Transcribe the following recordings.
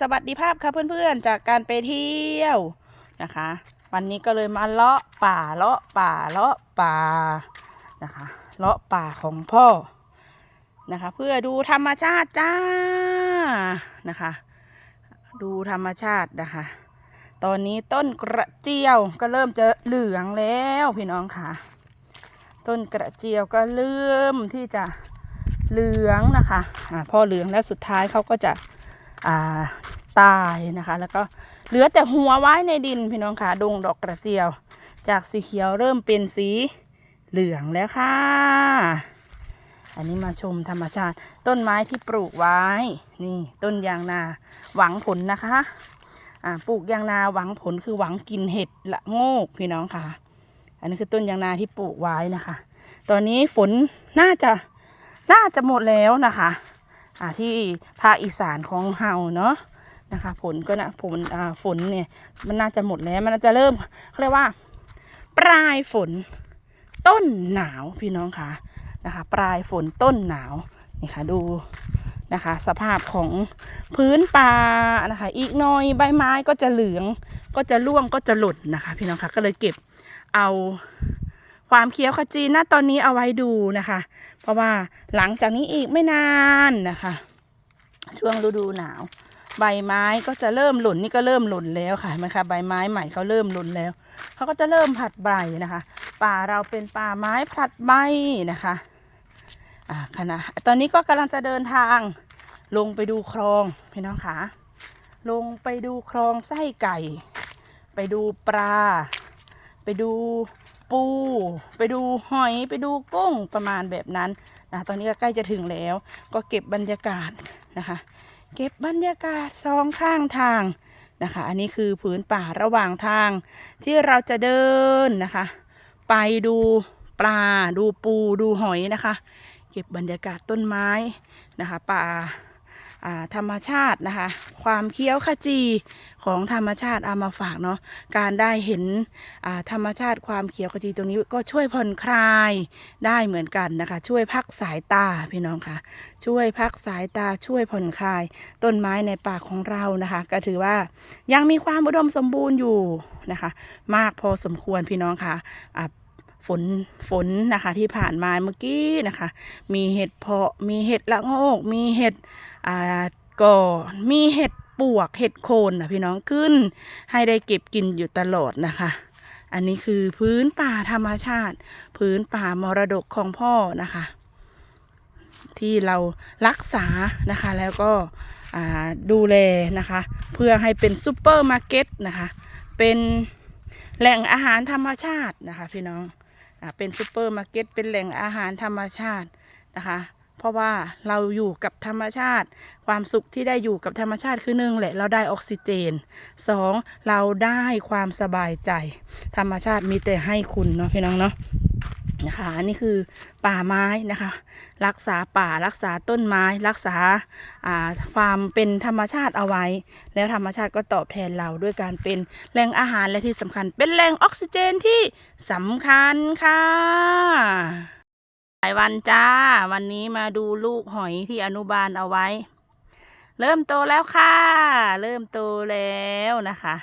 สวัสดีภาพค่ะเพื่อนๆ จากการไปเที่ยวนะคะ วันนี้ก็เลยมาเลาะป่าเลาะป่าเลาะป่านะคะเลาะป่าของพ่อนะคะ เพื่อดูธรรมชาติจ้านะคะ ดูธรรมชาตินะคะ ตอนนี้ต้นกระเจียวก็เริ่มจะเหลืองแล้วพี่น้องค่ะ ต้นกระเจียวก็เริ่มที่จะเหลืองนะคะอ่าพอเหลืองแล้วสุดท้ายเขาก็จะ ตายนะคะ แล้วก็เหลือแต่หัวไว้ในดินพี่น้องค่ะดงดอกกระเจียว จากสีเขียวเริ่มเป็นสีเหลืองแล้วค่ะ อันนี้มาชมธรรมชาติ ต้นไม้ที่ปลูกไว้ นี่ต้นยางนาหวังผลนะคะอ่าปลูกยางนาหวังผลคือหวังกินเห็ดละโงกพี่น้องค่ะ อันนี้คือต้นยางนาที่ปลูกไว้นะคะ ตอนนี้ฝนน่าจะน่าจะหมดแล้วนะคะ ที่ภาคอีสานของเฮาเนาะนะคะ ผลก็นะผลอ่าฝนเนี่ย มันน่าจะหมดแล้ว มันน่าจะเริ่มเขาเรียกว่า ปลายฝนต้นหนาวพี่น้องคะนะคะ ปลายฝนต้นหนาวนี่ค่ะดูนะคะ สภาพของพื้นป่านะคะ อีกหน่อยใบไม้ก็จะเหลืองก็จะร่วงก็จะหล่นนะคะ พี่น้องคะก็เลยเก็บเอา ความเคี้ยวขจีณตอนนี้เอาไว้ดูนะคะ เพราะว่าหลังจากนี้อีกไม่นานนะคะ ช่วงฤดูหนาว ใบไม้ก็จะเริ่มหล่นนี่ก็เริ่มหล่นแล้วค่ะนไหมคะใบไม้ใหม่เขาเริ่มหล่นแล้วเขาก็จะเริ่มผลัดใบนะคะ ป่าเราเป็นป่าไม้ผลัดใบนะคะอ่าขณะตอนนี้ก็กำลังจะเดินทางลงไปดูคลองพี่น้องคะลงไปดูคลองไส้ไก่ ไปดูปลา ไปดู ปู ไปดูหอยไปดูกุ้งประมาณแบบนั้นนะตอนนี้ก็ใกล้จะถึงแล้ว ก็เก็บบรรยากาศนะคะ เก็บบรรยากาศสองข้างทางนะคะ อันนี้คือผืนป่าระหว่างทางที่เราจะเดินนะคะ ไปดูปลาดูปูดูหอยนะคะ เก็บบรรยากาศต้นไม้นะคะ ป่าอ่า ธรรมชาตินะคะ ความเคี้ยวขจีของธรรมชาติเอามาฝากเนาะการได้เห็นธรรมชาติความเขียวขจีตรงนี้ก็ช่วยผ่อนคลายได้เหมือนกันนะคะ ช่วยพักสายตาพี่น้องค่ะ ช่วยพักสายตาช่วยผ่อนคลาย ต้นไม้ในป่าของเรานะคะ ก็ถือว่ายังมีความอุดมสมบูรณ์อยู่นะคะ มากพอสมควรพี่น้องค่ะอ่าฝนฝนนะคะที่ผ่านมาเมื่อกี้นะคะ มีเห็ดเพาะมีเห็ดละโงกมีเห็ด อ่าก่อมีเห็ดปวกเห็ดโคนนะพี่น้องขึ้น ให้ได้เก็บกินอยู่ตลอดนะคะ อันนี้คือพื้นป่าธรรมชาติ พื้นป่ามรดกของพ่อนะคะ ที่เรารักษานะคะ แล้วก็ดูแลนะคะ เพื่อให้เป็นซูเปอร์มาร์เก็ตนะคะ เป็นแหล่งอาหารธรรมชาตินะคะ พี่น้องอเป็นซูเปอร์มาร์เก็ตเป็นแหล่งอาหารธรรมชาตินะคะ เพราะว่าเราอยู่กับธรรมชาติ ความสุขที่ได้อยู่กับธรรมชาติคือหนึ่งแหละเราได้ออกซิเจนสองเราได้ความสบายใจ ธรรมชาติมีแต่ให้คุณเนาะพี่น้องเนาะนะคะอันนี่คือป่าไม้นะคะ รักษาป่ารักษาต้นไม้ รักษาาความเป็นธรรมชาติเอาไว้ แล้วธรรมชาติก็ตอบแทนเราด้วยการเป็นแหล่งอาหารและที่สำคัญ เป็นแหล่งออกซิเจนที่สำคัญค่ะ หลายวันจ้า วันนี้มาดูลูกหอยที่อนุบาลเอาไว้ เริ่มโตแล้วค่ะ เริ่มโตแล้วนะคะ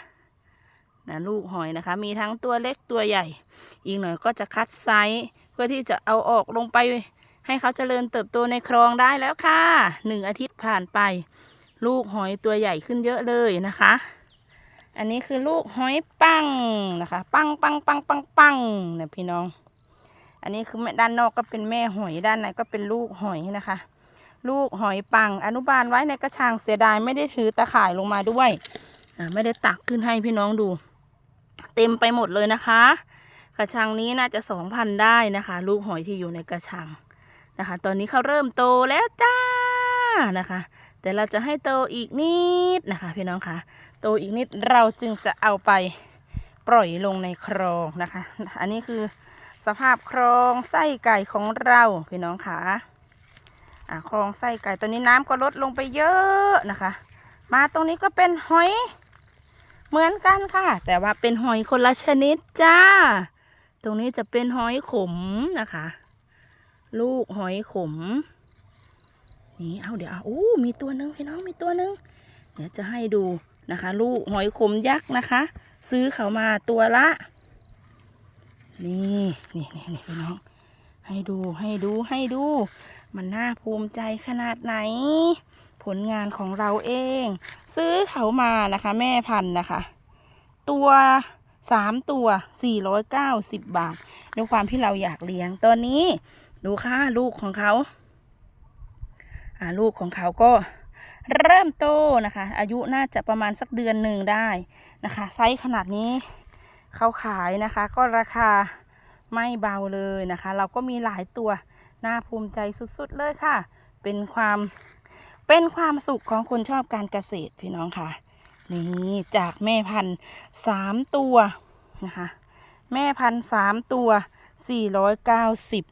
นะลูกหอยนะคะ มีทั้งตัวเล็กตัวใหญ่ อีกหน่อยก็จะคัดไซส์เพื่อที่จะเอาออกลงไป ให้เขาเจริญเติบโตในคลองได้แล้วค่ะหนึ่งอาทิตย์ผ่านไป ลูกหอยตัวใหญ่ขึ้นเยอะเลยนะคะ อันนี้คือลูกหอยปังนะคะ ปังปังปังปังปังเนี่ยพี่น้อง อันนี้คือแม่ด้านนอกก็เป็นแม่หอยด้านในก็เป็นลูกหอยนะคะ ลูกหอยปังอนุบาลไว้ในกระชังเสียดายไม่ได้ถือตะข่ายลงมาด้วยไม่ได้ตักขึ้นให้พี่น้องดู เต็มไปหมดเลยนะคะ กระชังนี้น่าจะสองพันได้นะคะ ลูกหอยที่อยู่ในกระชังนะคะ ตอนนี้เขาเริ่มโตแล้วจ้านะคะ แต่เราจะให้โตอีกนิดนะคะพี่น้องคะโตอีกนิดเราจึงจะเอาไปปล่อยลงในคลองนะคะ อันนี้คือ สภาพคลองไส้ไก่ของเราพี่น้องค่ะอ่าคลองไส้ไก่ตอนนี้น้ำก็ลดลงไปเยอะนะคะ มาตรงนี้ก็เป็นหอยเหมือนกันค่ะ แต่ว่าเป็นหอยคนละชนิดจ้า ตรงนี้จะเป็นหอยขมนะคะ ลูกหอยขม นี่เอาเดี๋ยวเอาอู้มีตัวหนึ่งพี่น้องมีตัวหนึ่งเดี๋ยวจะให้ดูนะคะ ลูกหอยขมยักษ์นะคะ ซื้อเขามาตัวละ นี่นี่นี่นี่พี่น้อง ให้ดูให้ดูให้ดู มันน่าภูมิใจขนาดไหน ผลงานของเราเอง ซื้อเขามานะคะ แม่พันธุ์นะคะ ตัวสามตัว490บาทด้วยความที่เราอยากเลี้ยงตอนนี้ ดูค่ะลูกของเขาอ่าลูกของเขาก็เริ่มโตนะคะ อายุน่าจะประมาณสักเดือนหนึ่งได้นะคะ ไซส์ขนาดนี้ เขาขายนะคะ ก็ราคาไม่เบาเลยนะคะ เราก็มีหลายตัวน่าภูมิใจสุดๆเลยค่ะ เป็นความเป็นความสุขของคนชอบการเกษตรพี่น้องค่ะ นี่จากแม่พันธุ์สามตัวนะคะ แม่พันธุ์สามตัวสี่ร้อยเก้าสิบ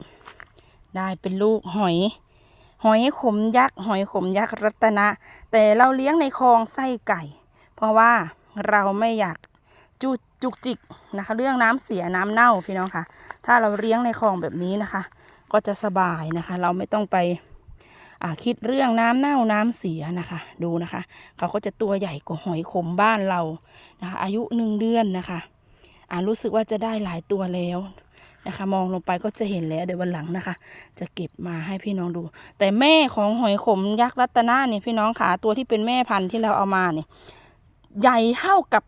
ได้เป็นลูกหอย หอยขมยักษ์หอยขมยักษ์รัตนะ แต่เราเลี้ยงในคลองไส้ไก่ เพราะว่าเราไม่อยาก จุจุกจิกนะคะ เรื่องน้ำเสียน้ำเน่าพี่น้องค่ะ ถ้าเราเลี้ยงในคลองแบบนี้นะคะ ก็จะสบายนะคะ เราไม่ต้องไปคิดเรื่องน้ำเน่าน้ำเสียนะคะ ดูนะคะ เขาก็จะตัวใหญ่กว่าหอยขมบ้านเรานะคะ อายุหนึ่งเดือนนะคะอ่ารู้สึกว่าจะได้หลายตัวแล้วนะคะ มองลงไปก็จะเห็นแล้วเดี๋ยววันหลังนะคะ จะเก็บมาให้พี่น้องดู แต่แม่ของหอยขมยักษ์รัตนาเนี่ยพี่น้องขาตัวที่เป็นแม่พันธุ์ที่เราเอามาเนี่ยใหญ่เท่ากับ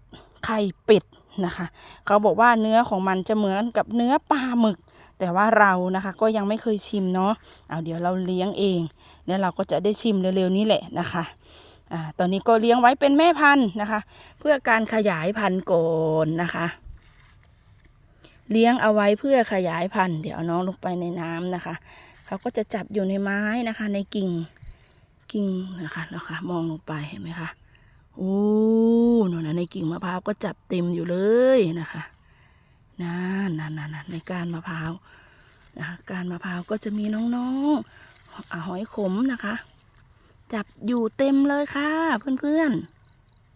ไข่เป็ดนะคะ เขาบอกว่าเนื้อของมันจะเหมือนกับเนื้อปลาหมึก แต่ว่าเรานะคะก็ยังไม่เคยชิมเนาะเอาเดี๋ยวเราเลี้ยงเองแล้วเราก็จะได้ชิมเร็วๆนี้แหละนะคะอ่าตอนนี้ก็เลี้ยงไว้เป็นแม่พันธุ์นะคะ เพื่อการขยายพันธุ์ก่อนนะคะ เลี้ยงเอาไว้เพื่อขยายพันธุ์เดี๋ยวเอาน้องลงไปในน้ำนะคะ เขาก็จะจับอยู่ในไม้นะคะ ในกิ่งกิ่งนะคะนะคะ มองลงไปเห็นไหมคะ โอ้หนูนะในกิ่งมะพร้าวก็จับเต็มอยู่เลยนะคะนั่นนั่นนั่นนั่นในการมะพร้าวนะคะการมะพร้าวก็จะมีน้องๆอหอยขมนะคะ จับอยู่เต็มเลยค่ะเพื่อน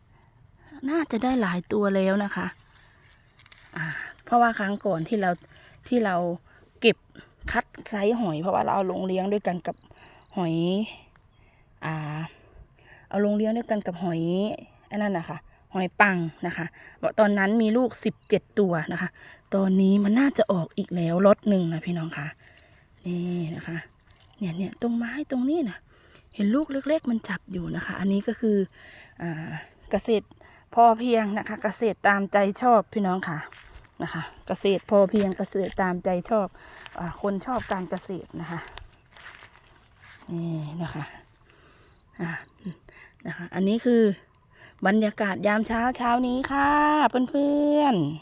ๆ น่าจะได้หลายตัวแล้วนะคะอ่าเพราะว่าครั้งก่อนที่เราที่เราเก็บคัดไซส์หอย เพราะว่าเราเอาลงเลี้ยงด้วยกันกับหอยอ่า เอาลงเลี้ยงด้วยกันกับหอยอ้นั่นนะคะหอยปังนะคะตอนนั้นมีลูกสิบเจ็ดตัวนะคะ ตอนนี้มันน่าจะออกอีกแล้วรถหนึ่งนะพี่น้องคะนี่นะคะ เนี่ยเนี่ยตรงไม้ตรงนี้นะเห็นลูกเล็กๆมันจับอยู่นะคะ อันนี้ก็คืออเกษตรพอเพียงนะคะ เกษตรตามใจชอบพี่น้องค่ะนะคะ เกษตรพอเพียงเกษตรตามใจชอบอคนชอบการเกษตรนะคะนี่นะคะ อ่านะคะ อันนี้คือบรรยากาศยามเช้าเช้านี้ค่ะ เพื่อนๆ